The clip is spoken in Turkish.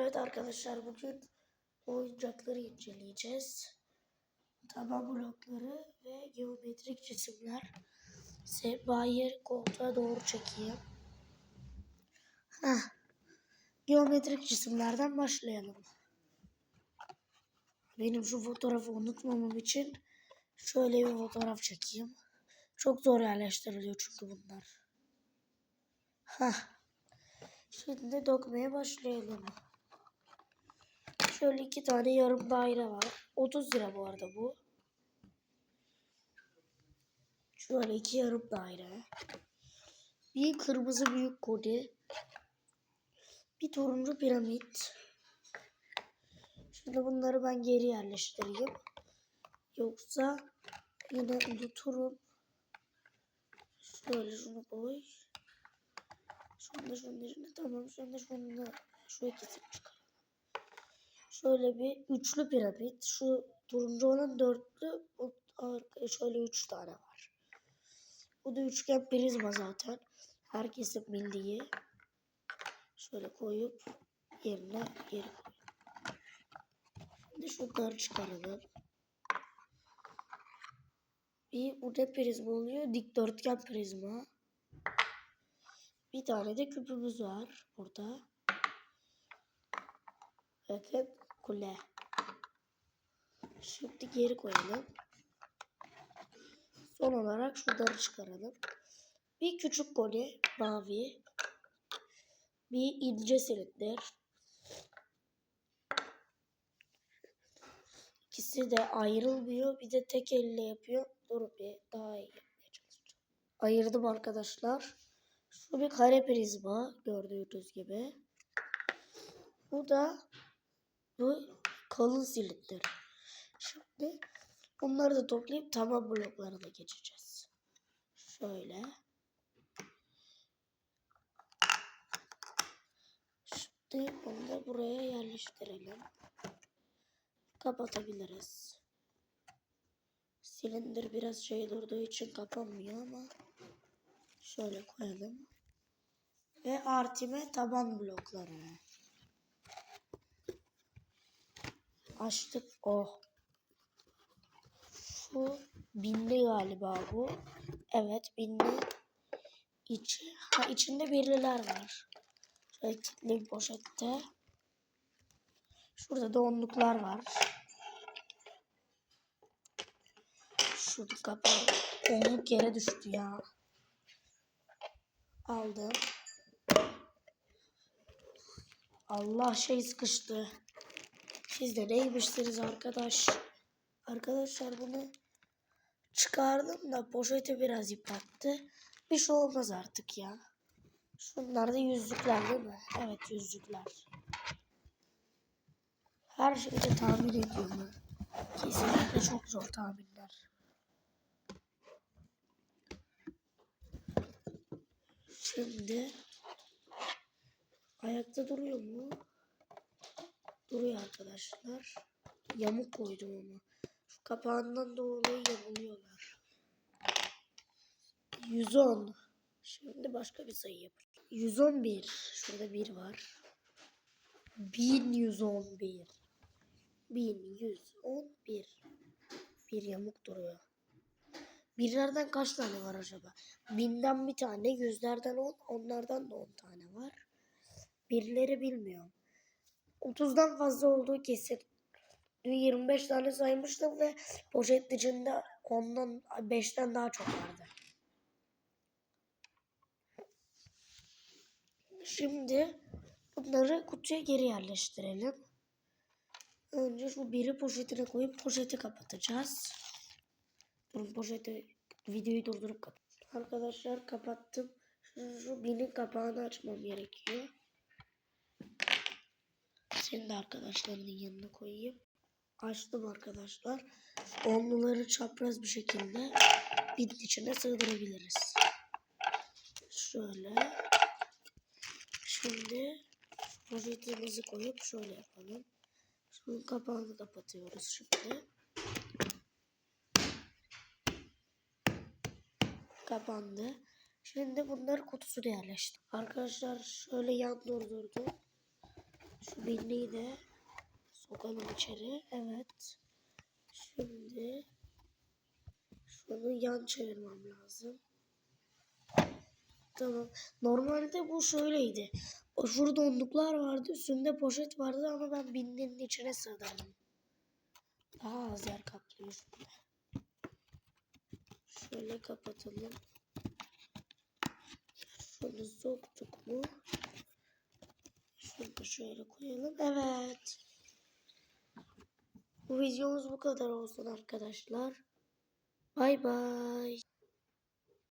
Evet arkadaşlar bugün oyuncakları inceleyeceğiz. Taba blokları ve geometrik cisimler. Sehpayı koltuğa doğru çekeyim. Heh. Geometrik cisimlerden başlayalım. Benim şu fotoğrafı unutmamam için şöyle bir fotoğraf çekeyim. Çok zor yerleştiriliyor çünkü bunlar. Heh. Şimdi dokmaya başlayalım. Şöyle iki tane yarım daire var. 30 lira bu arada bu. Şöyle iki yarım daire. Bir kırmızı büyük kodi. Bir turuncu piramit. Şimdi bunları ben geri yerleştireyim. Yoksa yine unuturum. Şöyle şunu koy. Şunu da şunu da şunu tamam şunu da şunu da şu ikisini çıkaralım. Şöyle bir üçlü piramit. Şu turuncu olan dörtlü. Bu arka- şöyle üç tane var. Bu da üçgen prizma zaten. Herkesin bildiği. Şöyle koyup yerine geri koyalım. Şimdi şunları çıkaralım. Bir bu ne prizma oluyor? Dikdörtgen prizma. Bir tane de küpümüz var burada. Bakın kule. Şimdi geri koyalım. Son olarak şunları çıkaralım. Bir küçük koli mavi. Bir ince silindir. İkisi de ayrılmıyor. Bir de tek elle yapıyor. Dur bir daha iyi yapmaya çalışacağım. Ayırdım arkadaşlar. Şu bir kare prizma gördüğünüz gibi. Bu da bu kalın silindir. Şimdi bunları da toplayıp tamam bloklarına geçeceğiz. Şöyle. Şimdi bunu da buraya yerleştirelim. Kapatabiliriz. Silindir biraz şey durduğu için kapanmıyor ama şöyle koyalım. Ve artime taban blokları. Açtık. Oh. Şu binli galiba bu. Evet binli. İçi. Ha içinde birliler var. Şöyle kilitli bir poşette. Şurada da onluklar var. Şurada kapağı. Onluk yere düştü ya. Aldım. Allah şey sıkıştı. Siz de neymişsiniz arkadaş? Arkadaşlar bunu çıkardım da poşeti biraz yıprattı. Bir şey olmaz artık ya. Şunlar da yüzlükler değil mi? Evet yüzlükler. Her şeyi de tahmin ediyorum. Kesinlikle çok zor tahminler. Şimdi ayakta duruyor mu? Duruyor arkadaşlar. Yamuk koydum ama. Şu kapağından dolayı yamuluyorlar. 110. Şimdi başka bir sayı yapacağım. 111. Şurada bir var. 1111. 1111. Bir yamuk duruyor. Birlerden kaç tane var acaba? Binden bir tane, yüzlerden on, onlardan da on tane var. Birileri bilmiyorum. 30'dan fazla olduğu kesin. Dün 25 tane saymıştım ve poşet içinde ondan 5'ten daha çok vardı. Şimdi bunları kutuya geri yerleştirelim. Önce şu biri poşetine koyup poşeti kapatacağız. Durun poşeti videoyu durdurup kapat. Arkadaşlar kapattım. Şu, şu birin kapağını açmam gerekiyor. Seni de arkadaşlarının yanına koyayım. Açtım arkadaşlar. Onluları çapraz bir şekilde binin içine sığdırabiliriz. Şöyle. Şimdi poşetimizi koyup şöyle yapalım. Şunun kapağını kapatıyoruz şimdi. Kapandı. Şimdi bunları kutusuna yerleştir. Arkadaşlar şöyle yan durdurdum. Şu binliği de sokalım içeri. Evet. Şimdi şunu yan çevirmem lazım. Tamam. Normalde bu şöyleydi. Şurada donduklar vardı. Üstünde poşet vardı ama ben bindiğinin içine sığdırdım. Daha az yer kaplıyor şimdi. Şöyle kapatalım. Şunu soktuk mu? Da şöyle koyalım. Evet. Bu videomuz bu kadar olsun arkadaşlar. Bay bay.